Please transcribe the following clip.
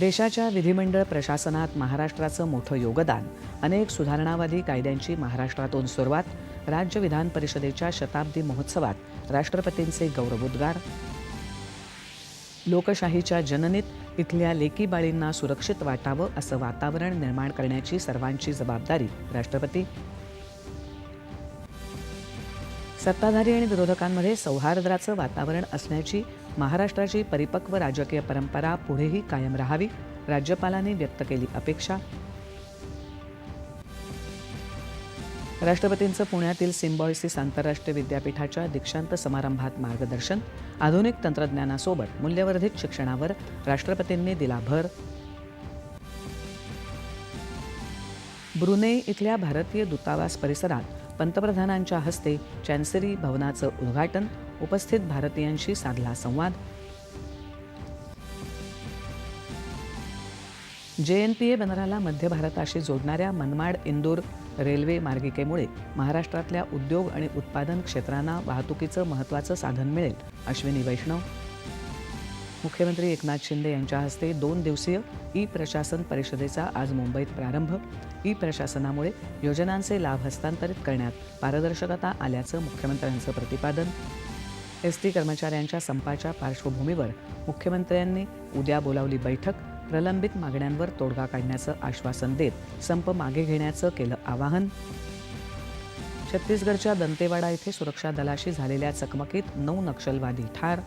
देशाच्या विधिमंडळ प्रशासनात महाराष्ट्राचं मोठं योगदान. अनेक सुधारणावादी कायद्यांची महाराष्ट्रातून सुरुवात. राज्य विधान परिषदेच्या शताब्दी महोत्सवात राष्ट्रपतींचे गौरवोद्गार. लोकशाहीच्या जननीत इथल्या लेकी बाळींना सुरक्षित वाटावं असं वातावरण निर्माण करण्याची सर्वांची जबाबदारी राष्ट्रपती. सत्ताधारी आणि विरोधकांमध्ये सौहार्दाचं वातावरण असण्याची महाराष्ट्राची परिपक्व राजकीय परंपरा पुढेही कायम राहावी राज्यपालांनी व्यक्त केली अपेक्षा. राष्ट्रपतींचं पुण्यातील सिम्बॉयसिस आंतरराष्ट्रीय विद्यापीठाच्या दीक्षांत समारंभात मार्गदर्शन आधुनिक तंत्रज्ञानासोबत मूल्यवर्धित शिक्षणावर राष्ट्रपतींनी दिला भर ब्रुनेई इथल्या भारतीय दूतावास परिसरात पंतप्रधानांच्या हस्ते चॅन्सरी भवनाचं उद्घाटन उपस्थित भारतीयांशी साधला संवाद. जेएनपीए बंदराला मध्य भारताशी जोडणाऱ्या मनमाड इंदूर रेल्वे मार्गिकेमुळे महाराष्ट्रातल्या उद्योग आणि उत्पादन क्षेत्रांना वाहतुकीचं महत्त्वाचं साधन मिळेल. अश्विनी वैष्णव. मुख्यमंत्री एकनाथ शिंदे यांच्या हस्ते दोन दिवसीय ई प्रशासन परिषदेचा आज मुंबईत प्रारंभ. ई प्रशासनामुळे योजनांचे लाभ हस्तांतरित करण्यात पारदर्शकता आल्याचं मुख्यमंत्र्यांचं प्रतिपादन. एस टी कर्मचाऱ्यांच्या संपाच्या पार्श्वभूमीवर मुख्यमंत्र्यांनी उद्या बोलावली बैठक प्रलंबित मागण्यांवर तोडगा काढण्याचं आश्वासन देत संप मागे घेण्याचं केलं आवाहन. छत्तीसगडच्या दंतेवाडा इथे सुरक्षा दलाशी झालेल्या चकमकीत नऊ नक्षलवादी ठार